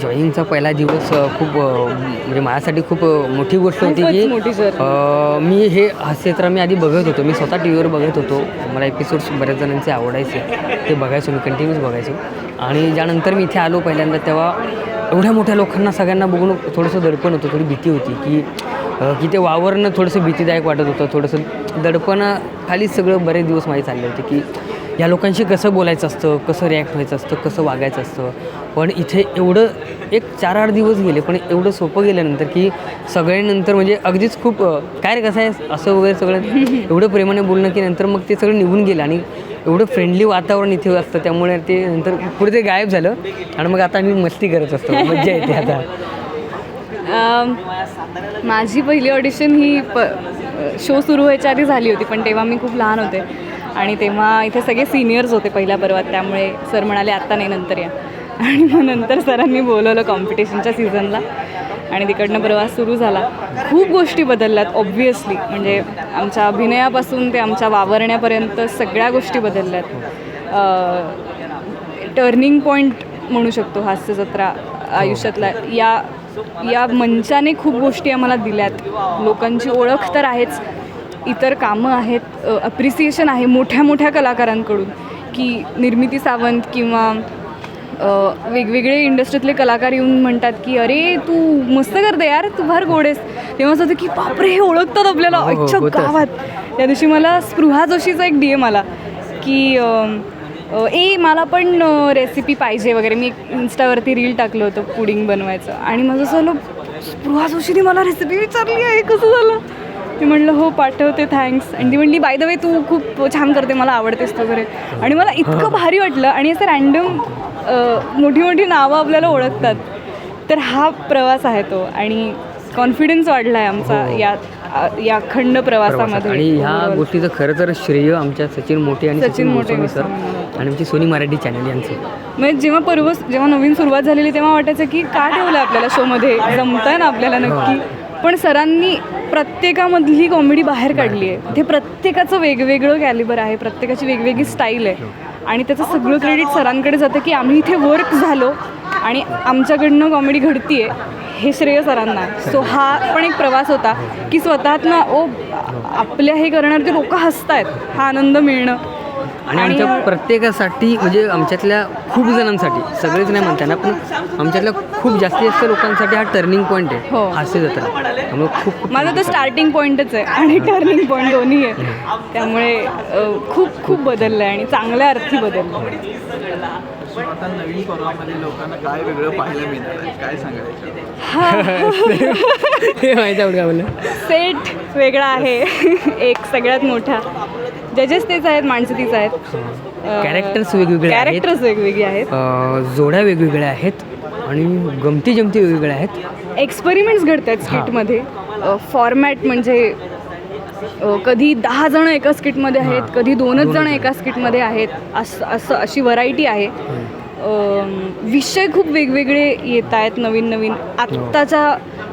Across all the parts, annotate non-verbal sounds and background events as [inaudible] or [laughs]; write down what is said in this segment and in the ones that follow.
जॉईनिंगचा पहिला दिवस खूप म्हणजे माझ्यासाठी खूप मोठी गोष्ट होती की मी हे हास्यचित्र मी आधी बघत होतो. मी स्वतः टी व्हीवर बघत होतो. मला एपिसोड्स बऱ्याच जणांचे आवडायचे. ते बघायचो मी कंटिन्यूस बघायचो. आणि ज्यानंतर मी इथे आलो पहिल्यांदा तेव्हा एवढ्या मोठ्या लोकांना सगळ्यांना बघून थोडंसं दडपण होतं थोडी भीती होती की की ते वावरणं थोडंसं भीतीदायक वाटत होतं. थोडंसं दडपणाखाली सगळं बरेच दिवस माझे चालले होते की या लोकांशी कसं बोलायचं असतं कसं रिॲक्ट व्हायचं असतं कसं वागायचं असतं. पण इथे एवढं एक चार आठ दिवस गेले पण एवढं सोपं गेल्यानंतर की सगळ्यांनंतर म्हणजे अगदीच खूप काय रे कसं आहे? असं वगैरे सगळं [laughs] एवढं प्रेमाने बोलणं की नंतर मग ते सगळं निघून गेलं आणि एवढं फ्रेंडली वातावरण इथे असतं त्यामुळे ते नंतर पुढे ते गायब झालं आणि मग आता आम्ही मस्ती करत असतो. मज्जा येते आता. माझी पहिली ऑडिशन ही प शो सुरू व्हायच्या आधी झाली होती पण तेव्हा मी खूप लहान होते. आणि तेव्हा इथे सगळे सिनियर्स होते पहिल्या पर्वात त्यामुळे सर म्हणाले आत्ता नाही नंतर या. आणि मग नंतर सरांनी बोलवलं कॉम्पिटिशनच्या सीझनला आणि तिकडनं प्रवास सुरू झाला. खूप गोष्टी बदलल्यात ऑब्व्हियसली म्हणजे आमच्या अभिनयापासून ते आमच्या वावरण्यापर्यंत सगळ्या गोष्टी बदलल्यात. टर्निंग पॉईंट म्हणू शकतो हास्य जत्रा आयुष्यातला. या या मंचाने खूप गोष्टी आम्हाला दिल्यात. लोकांची ओळख तर आहेच. इतर कामं आहेत अप्रिसिएशन आहे मोठ्या मोठ्या कलाकारांकडून. की निर्मिती सावंत किंवा वेगवेगळे इंडस्ट्रीतले कलाकार येऊन म्हणतात की अरे तू मस्त करते यार तू फार गोड आहेस तेव्हा असं होतं की बापरे हे ओळखतात आपल्याला. हो, हो, अच्छा. गावात. त्या दिवशी मला स्पृहा जोशीचा एक डी एम आला की ए मला पण रेसिपी पाहिजे वगैरे. मी इन्स्टावरती रील टाकलं होतं पुडिंग बनवायचं. आणि माझं असं झालं स्पृहा जोशीने मला रेसिपी विचारली आहे कसं झालं? मी म्हणलं हो पाठवते थँक्स आणि ती म्हणली बाय द वे तू खूप छान करते मला आवडतेस तू वगैरे आणि मला इतकं भारी वाटलं आणि असं रँडम मोठी मोठी नावं आपल्याला ओळखतात तर हा प्रवास आहे तो आणि कॉन्फिडन्स वाढला आहे आमचा हो. या या अखंड. प्रवासामध्ये आणि ह्या overall. गोष्टीचं खरं तर श्रेय आमच्या सचिन मोठे आणि सचिन गोस्वामी सर. आणि आमची सोनी मराठी चॅनल यांचं म्हणजे जेव्हा पर्व जेव्हा नवीन सुरुवात झालेली तेव्हा वाटायचं की का ठेवलं आपल्याला शोमध्ये जमतंय ना आपल्याला नक्की पण सरांनी प्रत्येकामधली कॉमेडी बाहेर काढली आहे. ते प्रत्येकाचं वेगवेगळं कॅलिबर आहे प्रत्येकाची वेगवेगळी स्टाईल आहे. आणि त्याचं सगळं क्रेडिट सरांकडे जातं की आम्ही इथे वर्क झालो आणि आमच्याकडनं कॉमेडी घडतीये हे श्रेय सरांना आहे. सो हा पण एक प्रवास होता की स्वतःतनं ओ आपल्या हे करणारे लोक हसतायत हा आनंद मिळणं. आणि आमच्या प्रत्येकासाठी म्हणजे आमच्यातल्या खूप जणांसाठी सगळेच नाही म्हणताना पण आमच्यातल्या खूप जास्तीत जास्त लोकांसाठी हा टर्निंग पॉईंट आहे हो. हास्य जत्रा. त्यामुळे खूप माझा तर स्टार्टिंग पॉईंटच आहे आणि टर्निंग पॉईंट दोन्ही आहे. त्यामुळे खूप खूप बदललं आहे आणि चांगल्या अर्थी बदललं आता नवीन पर्वामध्ये लोकांना काय वेगळं पाहायला मिळणार आहे? काय सांगायचं? [laughs] हे. माहिती सेट वेगळा आहे. एक सगळ्यात मोठा. जजेस तेच आहेत. माणसं तीच आहेत कॅरेक्टर्स वेगवेगळे आहेत. कॅरेक्टर्स वेगवेगळी आहेत. अं, जोड्या वेगवेगळ्या आहेत आणि गमती जमती वेगवेगळ्या आहेत. एक्सपेरिमेंट्स घडत आहेत स्किटमध्ये फॉर्मॅट म्हणजे अ, कधी दहा जण एका स्किटमध्ये आहेत. कधी दोनच जण. एका स्किटमध्ये आहेत. असं असं अशी व्हरायटी आहे. विषय खूप वेगवेगळे येत आहेत नवीन नवीन. आत्ताच्या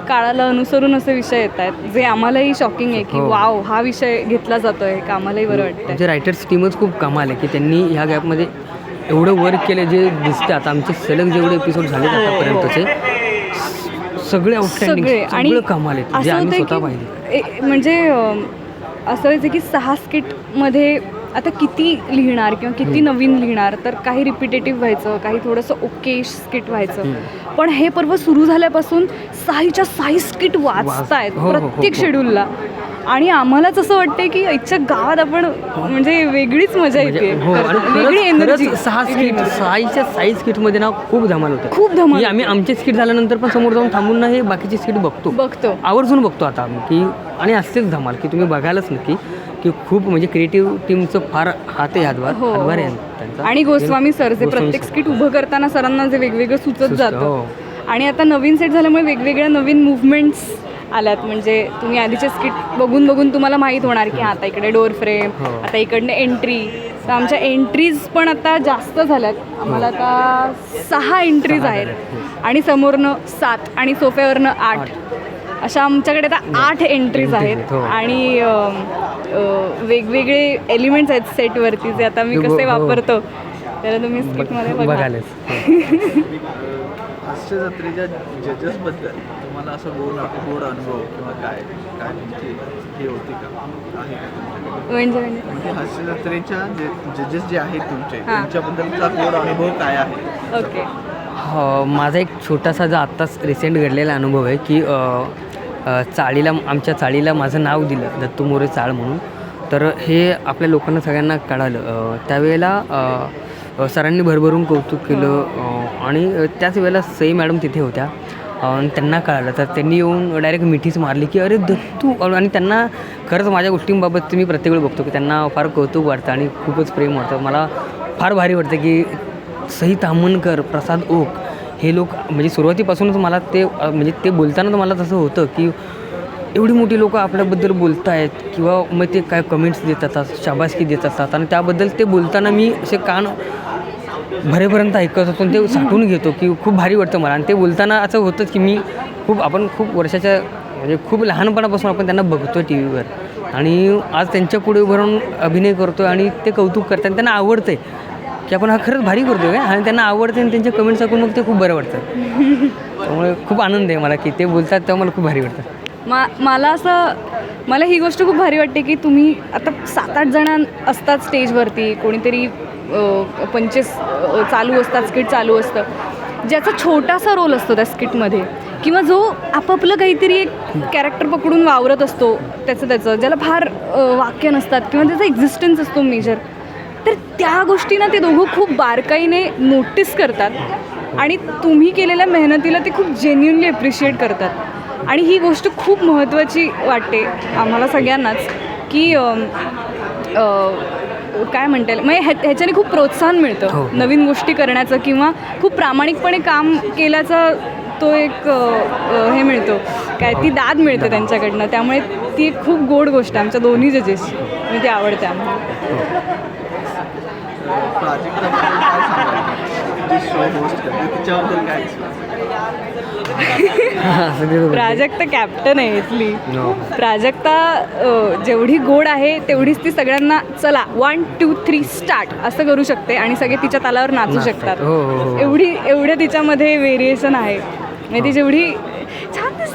काळाला अनुसरून असे विषय येत आहेत जे आम्हालाही शॉकिंग आहे की हो. वाव हा विषय घेतला जातोय का आम्हालाही बरं वाटतंय. आमचे रायटर्स टीमच खूप कमाल आहे की त्यांनी ह्या गॅपमध्ये एवढं वर्क केलं जे दिसतं आता आमचे सलग जेवढे एपिसोड झाले आतापर्यंतचे सगळे सगळे. आणि कमाल आहे. जे असं आम्ही होतं स्वतः की पाहिले ए- म्हणजे असं व्हायचं की सहा स्किटमध्ये आता किती लिहिणार किंवा किती नवीन लिहिणार तर काही रिपिटेटिव्ह व्हायचं काही थोडंसं ओके स्किट व्हायचं. पण हे पर्व सुरू झाल्यापासून साईच्या साई स्किट वाचतायत हो, हो, हो, प्रत्येक. शेड्यूलला आणि आम्हालाच असं वाटतंय की इच्छा गावात आपण म्हणजे वेगळीच मजा म्हणजे येते. हो वेगळी एनर्जी सहा स्किट सहाच्या साई स्किटमध्ये ना खूप धमाल होते. खूप धमाल आम्ही आमचे स्किट झाल्यानंतर पण समोर जाऊन थांबून ना हे बाकीचे स्किट बघतो. बघतो. आवर्जून बघतो आता आम्ही की आणि असतेच धमाल की तुम्ही बघायलाच नक्की. की खूप म्हणजे क्रिएटिव्ह टीमचं फार हात हातभार हो, हातभार आहे हो. त्यांचा आणि गोस्वामी सर जे गोस्वामी प्रत्येक. स्किट उभं करताना सरांना जे वेगवेगळं सुचत सुचतं, जातं हो. आणि आता नवीन सेट झाल्यामुळे वेगवेगळ्या नवीन मुवमेंट्स आल्यात म्हणजे तुम्ही आधीचे स्किट बघून बघून तुम्हाला माहीत होणार की आता इकडे डोर फ्रेम हो. आता इकडनं एंट्री तर आमच्या एंट्रीज पण आता जास्त झाल्यात आम्हाला आता सहा एंट्रीज सहा आहेत झाल्यात, आणि समोरनं सात आणि सोफ्यावरनं आठ अशा आमच्याकडे आता आठ एंट्रीज आहेत आहेत, हो. आणि अम, वेगवेगळे एलिमेंट्स आहेत सेटवरती जे आता मी कसे हो. वापरतो. त्याला तुम्ही स्किटमध्ये बघा. बघायलाच हास्य जत्रेच्या जजेसबद्दल तुम्हाला असं गोड गोड अनुभव किंवा काय काय तुमची हे होती का? आहे म्हणजे म्हणजे? म्हणजे हास्य जत्रेच्या जे जजेस जे आहेत तुमचे. त्यांच्याबद्दलचा गोड अनुभव काय आहे? ओके. हो माझा एक छोटासा जो आत्ताच रिसेंट घडलेला अनुभव आहे की चाळीला आमच्या चाळीला माझं नाव दिलं दत्तू मोरे चाळ म्हणून. तर हे आपल्या लोकांना सगळ्यांना कळालं. त्यावेळेला सरांनी भरभरून कौतुक केलं आणि त्याच वेळेला सई मॅडम तिथे होत्या. आणि त्यांना कळालं. तर त्यांनी येऊन डायरेक्ट मिठीच मारली की अरे दत्तू आणि त्यांना खरंच माझ्या गोष्टींबाबत मी प्रत्येक वेळी बघतो की त्यांना फार कौतुक वाटतं आणि खूपच प्रेम वाटतं. मला फार भारी वाटतं की सई तामणकर प्रसाद ओक हे लोक म्हणजे सुरुवातीपासूनच मला ते म्हणजे ते बोलताना तर मला तसं होतं की एवढी मोठी लोकं आपल्याबद्दल बोलत आहेत किंवा मग ते काय कमेंट्स देत असतात शाबासकी देत असतात आणि त्याबद्दल ते बोलताना मी असे कान भरेपर्यंत ऐकत होतो आणि ते साठवून घेतो की खूप भारी वाटतं मला. आणि ते बोलताना असं होतं की मी खूप आपण खूप वर्षाच्या म्हणजे खूप लहानपणापासून आपण त्यांना बघतो टी व्हीवर आणि आज त्यांच्या पुढे उभं राहून अभिनय करतो आणि ते कौतुक करतात आणि त्यांना आवडतं आहे की आपण हा खरंच भारी करतो काय? आणि त्यांना आवडते आणि त्यांच्या कमेंट्स ऐकून मग ते खूप बरं वाटतं. त्यामुळे खूप आनंद आहे मला की ते बोलतात तेव्हा मला खूप भारी वाटतं. मा मला असं मला ही गोष्ट खूप भारी वाटते की तुम्ही आता सात आठ जण असतात स्टेजवरती कोणीतरी पंचेस पंचवीस चालू असतात स्किट चालू असतं. ज्याचा छोटासा रोल असतो त्या स्किटमध्ये किंवा जो आपापलं काहीतरी एक कॅरेक्टर पकडून वावरत असतो त्याचं त्याचं ज्याला फार वाक्य नसतात किंवा त्याचा एक्झिस्टन्स असतो मेजर तर त्या गोष्टींना ते दोघं खूप बारकाईने नोटीस करतात. आणि तुम्ही केलेल्या मेहनतीला ते खूप जेन्युनली अप्रिशिएट करतात. आणि ही गोष्ट खूप महत्त्वाची वाटते आम्हाला सगळ्यांनाच की काय म्हणता येईल? म्हणजे ह्या ह्याच्याने खूप प्रोत्साहन हो, मिळतं. हो. नवीन गोष्टी करण्याचं किंवा खूप प्रामाणिकपणे काम केल्याचा तो एक हे मिळतो. काय ती दाद मिळते त्यांच्याकडनं. त्यामुळे ती एक खूप गोड गोष्ट आहे. आमच्या दोन्ही जजेसची म्हणजे ती आवडते आम्हाला. प्राजक्ताबद्दल काय सांगाल जे शो होस्ट करते तिच्याबद्दल काय असं ते प्राजक्ता कॅप्टन आहे इथली. प्राजक्ता जेवढी गोड आहे तेवढीच ती सगळ्यांना चला वन टू थ्री स्टार्ट असं करू शकते आणि सगळे तिच्या तालावर नाचू. शकतात. हो, हो, हो. एवढी एवढं तिच्यामध्ये व्हेरिएशन आहे. म्हणजे ती जेवढी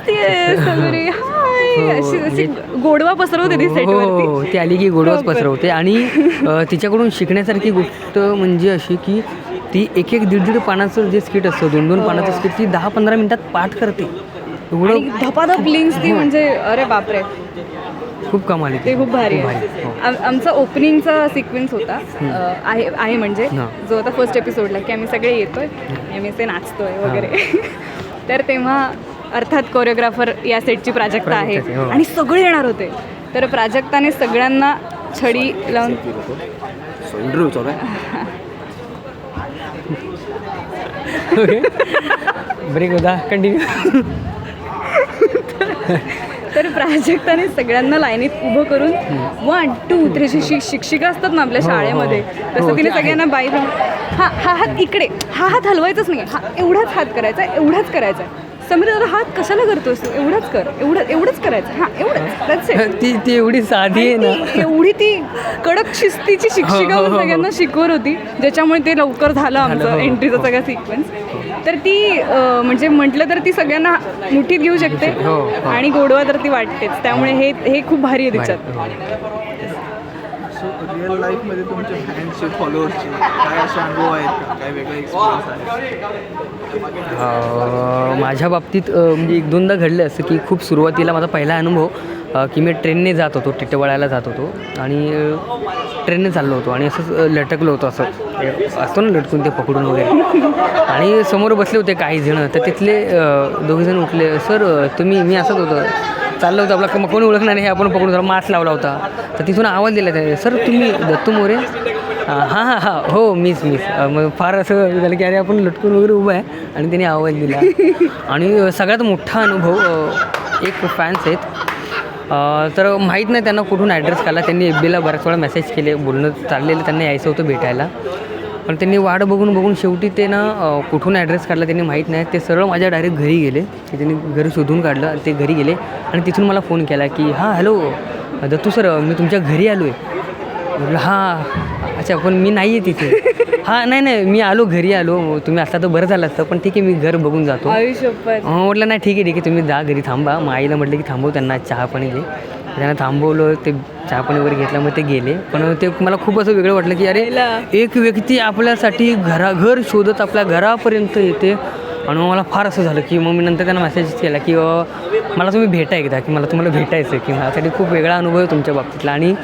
छान दिसते सगळे. हाय. हो, अशी अशी गोडवा पसरवते ती हो, हो, हो. ती आली की गोडवाच. पसरवते. आणि अ, तिच्याकडून शिकण्यासारखी गोष्ट म्हणजे अशी की ती एक एक दीड दीड पानाचं जे स्किट असतं दोन दोन पानाचं स्किट ती दहा पंधरा मिनिटात पाठ करते. आणि धपाधप लिंक्स ती म्हणजे अरे बापरे. खूप कमाल आहे ते. खूप भारी आहे. हो. आम- आमचा ओपनिंगचा सिक्वेन्स होता. अ, आहे आहे म्हणजे हां. जो आता फर्स्ट एपिसोडला की आम्ही सगळे येतोय आम्ही असे नाचतोय वगैरे. [laughs] तर तेव्हा अर्थात कोरिओग्राफर या सेटची प्राजक्ता आहे. हो. आणि सगळे येणार होते. तर प्राजक्ताने सगळ्यांना छडी लावून ब्रेक होता कंटिन्यू तर प्राजक्ताने सगळ्यांना लाईनीत उभं करून वन टू थ्री शि शिक्षिका असतात ना आपल्या हो, हो. शाळेमध्ये. तसं तिने. सगळ्यांना बाई हा हा हात इकडे. हा हात हलवायचाच नाही हा एवढाच हात करायचा एवढाच करायचा. समीर दादा हात कशाला करतोस तू एवढंच कर एवढं एवढंच करायचं हां एवढंच. [laughs] ती ती एवढी साधी आहे ना एवढी ती कडक शिस्तीची [laughs] शिक्षिका हो, हो, हो. सगळ्यांना शिकवत होती ज्याच्यामुळे ते लवकर झालं आमचं. एंट्रीचा सगळा सिक्वेन्स तर ती म्हणजे म्हटलं तर ती सगळ्यांना मुठीत घेऊ शकते. आणि गोडवा तर ती वाटतेच त्यामुळे हे हे खूप भारी आहे तिच्यात रिअल लाईफमध्ये तुमच्या फॅन्सचे फॉलोअर्सचे काय असे अनुभव आहेत का? काय वेगळे एक्सपिरियन्स आहे? माझ्या बाबतीत म्हणजे एक दोनदा घडलं असं की खूप सुरुवातीला माझा पहिला अनुभव की मी ट्रेनने जात होतो टिटवळायला जात होतो. आणि ट्रेनने चाललो होतो आणि असंच लटकलो होतो असं. असतो ना लटकून ते पकडून वगैरे. आणि समोर बसले होते काही जण तर तिथले दोघे जण उठले सर तुम्ही मी असंच होतं. चाललं होतं आपला. मग कोणी ओळखणार नाही हे आपण पकडून जरा मास्क लावला होता. तर तिथून आवाज दिला त्याने. सर तुम्ही दत्तू मोरे? हां हां हां हो. मीच मीच. मग फार असं झालं की अरे आपण लटकून वगैरे उभं आहे. आणि त्याने आवाज दिला. आणि सगळ्यात मोठा अनुभव एक फॅन्स आहेत. तर माहीत नाही त्यांना कुठून ॲड्रेस काढला. त्यांनी एफ बीला बऱ्याच वेळा मेसेज केले बोलणं चाललेलं त्यांना यायचं होतं भेटायला. पण त्यांनी वाट बघून बघून शेवटी ते ना कुठून ॲड्रेस काढला त्यांनी माहीत नाही. ते सरळ माझ्या डायरेक्ट घरी गेले. की त्यांनी घरी शोधून काढलं ते घरी गेले. आणि तिथून मला फोन केला की हां हॅलो दत्तू सर मी तुमच्या घरी आलो आहे म्हटलं हां अच्छा पण मी नाही आहे तिथे. [laughs] हां नाही नाही मी आलो घरी आलो. तुम्ही असता तर बरं झालं असतं पण ठीक आहे मी घर बघून जातो. म्हटलं नाही ठीक आहे ठीक आहे. तुम्ही जा घरी थांबा. मग आईला म्हटलं की थांबव त्यांना चहा पाणी दे. त्यांना थांबवलं ते चहा पाणी वगैरे घेतलं मग ते गेले. पण ते मला खूप असं वेगळं वाटलं की अरे एक व्यक्ती आपल्यासाठी घरा घर शोधत आपल्या घरापर्यंत येते. आणि मला फार असं झालं की मग मी नंतर त्यांना मेसेज केला की मला तुम्ही भेटा एकदा की मला तुम्हाला भेटायचं आहे की माझ्यासाठी खूप वेगळा अनुभव आहे तुमच्या बाबतीतला. आणि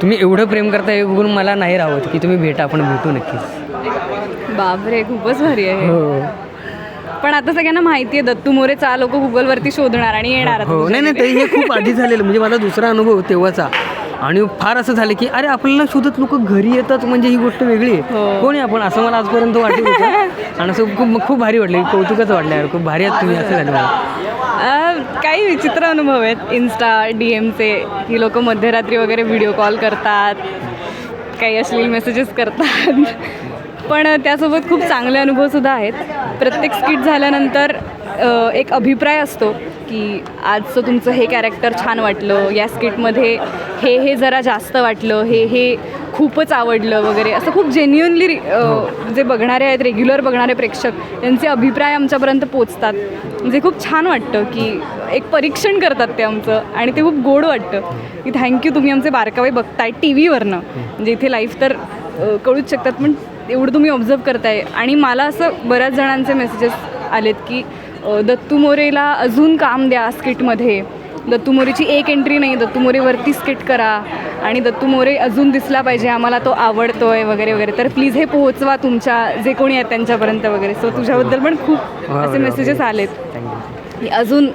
तुम्ही एवढं प्रेम करता हे बघून मला नाही राहत की तुम्ही भेटा आपण भेटू नक्कीच. बापरे खूपच भारी आहे. हो. पण आता सगळ्यांना माहिती आहे दत्तू मोरे चा लोक गुगलवरती शोधणार आणि येणार आता हो नाही नाही ते हे खूप आधी झालेलं म्हणजे माझा दुसरा अनुभव तेव्हाचा. आणि फार असं झालं की अरे आपल्याला शोधत लोक घरी येतात म्हणजे ही गोष्ट वेगळी आहे. हो. कोण आपण असं मला आजपर्यंत वाटत होतं [laughs] आणि असं खूप खूप भारी वाटलं की कौतुकच वाटलं यार खूप भारी आहेत तुम्ही असं झालं मला. अं, काही विचित्र अनुभव आहेत इन्स्टा डी एमचे ही लोक मध्यरात्री वगैरे व्हिडिओ कॉल करतात काही अश्लील मेसेजेस करतात. पण त्यासोबत खूप चांगले अनुभवसुद्धा आहेत. प्रत्येक स्किट झाल्यानंतर एक अभिप्राय असतो की आजचं तुमचं हे कॅरेक्टर छान वाटलं या स्किटमध्ये हे हे जरा जास्त वाटलं हे हे खूपच आवडलं वगैरे. असं खूप जेन्युअनली जे बघणारे आहेत रेग्युलर बघणारे प्रेक्षक त्यांचे अभिप्राय आमच्यापर्यंत पोचतात. म्हणजे खूप छान वाटतं की एक परीक्षण करतात ते आमचं आणि ते खूप गोड वाटतं की थँक्यू तुम्ही आमचे बारकावे बघताय टी व्हीवरनं म्हणजे इथे लाईव्ह तर कळूच शकतात पण एवढं तुम्ही ऑब्झर्व करताय. आणि मला असं बऱ्याच जणांचे मेसेजेस आलेत की दत्तू मोरेला अजून काम द्या स्किटमध्ये. दत्तू मोरेची एक एंट्री नाही दत्तू मोरेवरती स्किट करा. आणि दत्तू मोरे अजून दिसला पाहिजे आम्हाला तो आवडतोय वगैरे वगैरे. तर प्लीज हे पोहोचवा तुमच्या जे कोणी आहेत त्यांच्यापर्यंत वगैरे. सो तुझ्याबद्दल पण खूप असे मेसेजेस आलेत. अजून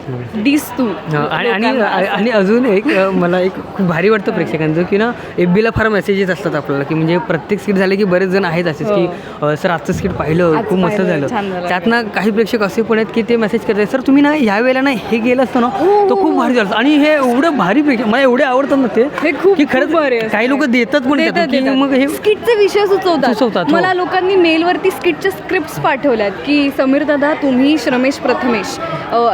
दिस तू आणि आणि आणि अजून एक मला एक खूप भारी वाटतं प्रेक्षकांचं की ना एफ बीला फार मेसेजेस असतात आपल्याला की म्हणजे प्रत्येक सीट झाले की बरेच जण आहेत असेच की अ, सर आजचं स्किट पाहिलं खूप मस्त झालं छान झालं. त्यातनं काही प्रेक्षक असे पण आहेत की ते मेसेज करतात सर तुम्ही ना ह्या वेळेला ना हे गेलं असतं ना तो खूप भारी झालं असतं." आणि हे एवढं भारी प्रेक्षक मला एवढे आवडतात ना ते हे खूप- की खरंच भारी. काही लोक देतात पण. मग हे स्किटचे विषय सुचवतात हो. मला लोकांनी मेलवरती स्किटच्या स्क्रिप्ट्स पाठवल्यात की समीर दादा तुम्ही श्रमेश प्रथमेश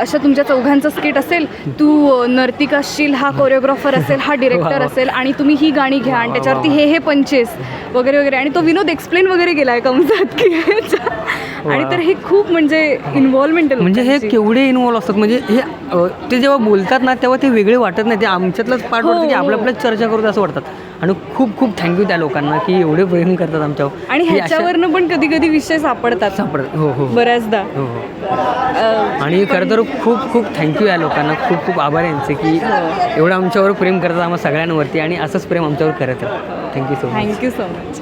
अशा तुमच्या चौघांचं स्किट असेल तू नर्तिक असशील हा कोरिओग्राफर असेल हा डिरेक्टर. [laughs] असेल आणि तुम्ही ही गाणी घ्या आणि त्याच्यावरती हे हे पंचेस वगैरे वगैरे. आणि तो विनोद एक्सप्लेन वगैरे केलाय कंसात की? [laughs] आणि तर हे खूप म्हणजे इन्व्हॉल्वमेंट म्हणजे हे केवढे इन्व्हॉल्व असतात? म्हणजे हे ते जेव्हा बोलतात ना तेव्हा ते वेगळे वाटत नाही. ते आमच्यातलंच पार्ट हो, वाटतं की हो. आपल्या आपल्याच चर्चा करू असं वाटतात. आणि खूप खूप थँक्यू त्या लोकांना की एवढे प्रेम करतात आमच्यावर. आणि ह्याच्यावरनं पण कधी कधी विषय सापडतात. सापडत हो हो बऱ्याचदा. हो हो. आणि खरं तर खूप खूप थँक्यू या लोकांना. खूप खूप आभार यांचे की एवढं आमच्यावर प्रेम करतात आम्हा सगळ्यांवरती आणि असंच प्रेम आमच्यावर करत राहा thank you so much thank you so much